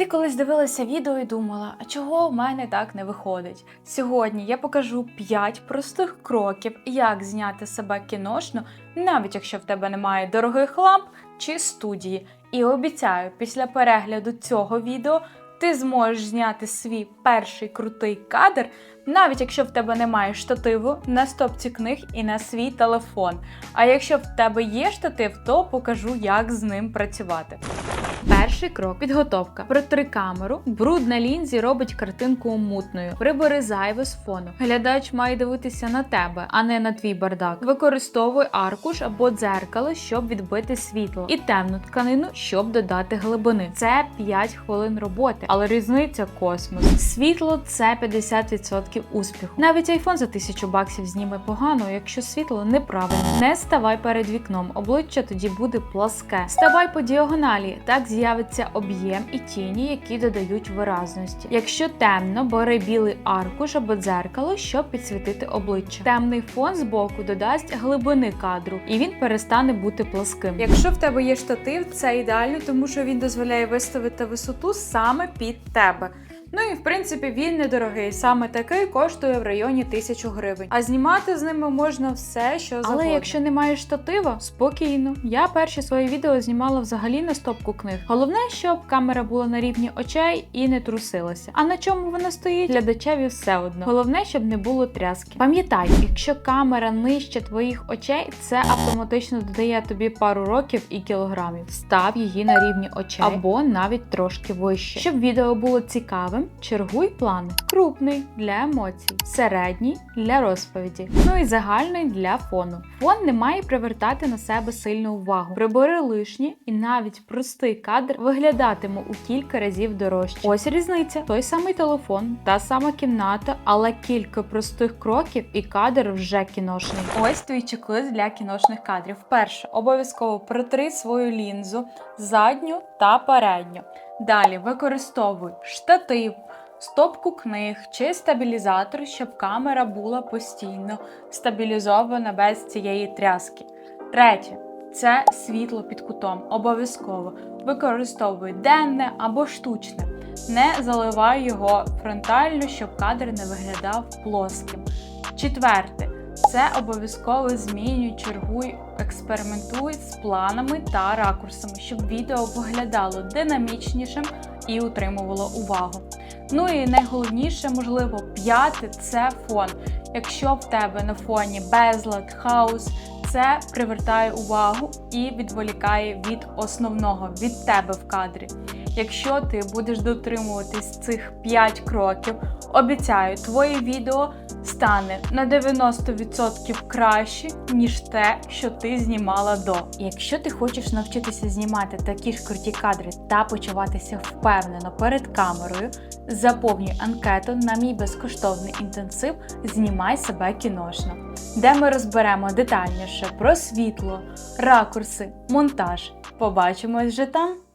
Ти колись дивилася відео і думала, а чого в мене так не виходить? Сьогодні я покажу 5 простих кроків, як зняти себе кіношно, навіть якщо в тебе немає дорогих ламп чи студії. І обіцяю, після перегляду цього відео ти зможеш зняти свій перший крутий кадр, навіть якщо в тебе немає штативу на стопці книг і на свій телефон. А якщо в тебе є штатив, то покажу, як з ним працювати. Перший крок підготовка. Протри камеру. Бруд на лінзі робить картинку мутною. Прибери зайве з фону. Глядач має дивитися на тебе, а не на твій бардак. Використовуй аркуш або дзеркало, щоб відбити світло, і темну тканину, щоб додати глибини. Це 5 хвилин роботи, але різниця космос. Світло це 50% успіху. Навіть айфон за 1000 баксів зніме погано, якщо світло неправильне. Не ставай перед вікном, обличчя тоді буде пласке. Ставай по діагоналі, так з'явиться об'єм і тіні, які додають виразності. Якщо темно, бери білий аркуш або дзеркало, щоб підсвітити обличчя. Темний фон збоку додасть глибини кадру, і він перестане бути пласким. Якщо в тебе є штатив, це ідеально, тому що він дозволяє виставити висоту саме під тебе. Ну і в принципі він недорогий. Саме такий коштує в районі 1000 гривень. А знімати з ними можна все, що завгодно. Але якщо немає штатива, спокійно. Я перші свої відео знімала взагалі на стопку книг. Головне, щоб камера була на рівні очей і не трусилася. А на чому вона стоїть, глядачеві все одно. Головне, щоб не було тряски. Пам'ятай, якщо камера нижче твоїх очей, це автоматично додає тобі пару років і кілограмів. Став її на рівні очей або навіть трошки вище. Щоб відео було цікавим, чергуй плани. Крупний для емоцій, середній для розповіді, ну і загальний для фону. Фон не має привертати на себе сильну увагу. Прибери лишнє і навіть простий кадр виглядатиме у кілька разів дорожче. Ось різниця: той самий телефон, та сама кімната, але кілька простих кроків, і кадр вже кіношний. Ось твій чек-лист для кіношних кадрів. Перше, обов'язково протри свою лінзу, задню та передню. Далі використовуй штатив, стопку книг чи стабілізатор, щоб камера була постійно стабілізована без цієї тряски. Третє це світло під кутом. Обов'язково використовуй денне або штучне. Не заливай його фронтально, щоб кадр не виглядав плоским. Четверте це обов'язково змінюй, чергуй, експериментуй з планами та ракурсами, щоб відео виглядало динамічнішим і утримувало увагу. Ну і найголовніше, можливо, п'яте це фон. Якщо в тебе на фоні безлад, хаос, це привертає увагу і відволікає від основного, від тебе в кадрі. Якщо ти будеш дотримуватись цих 5 кроків, обіцяю, твоє відео стане на 90% краще, ніж те, що ти знімала до. Якщо ти хочеш навчитися знімати такі ж круті кадри та почуватися впевнено перед камерою, заповнюй анкету на мій безкоштовний інтенсив Знімай себе кіношно, де ми розберемо детальніше про світло, ракурси, монтаж. Побачимось вже там!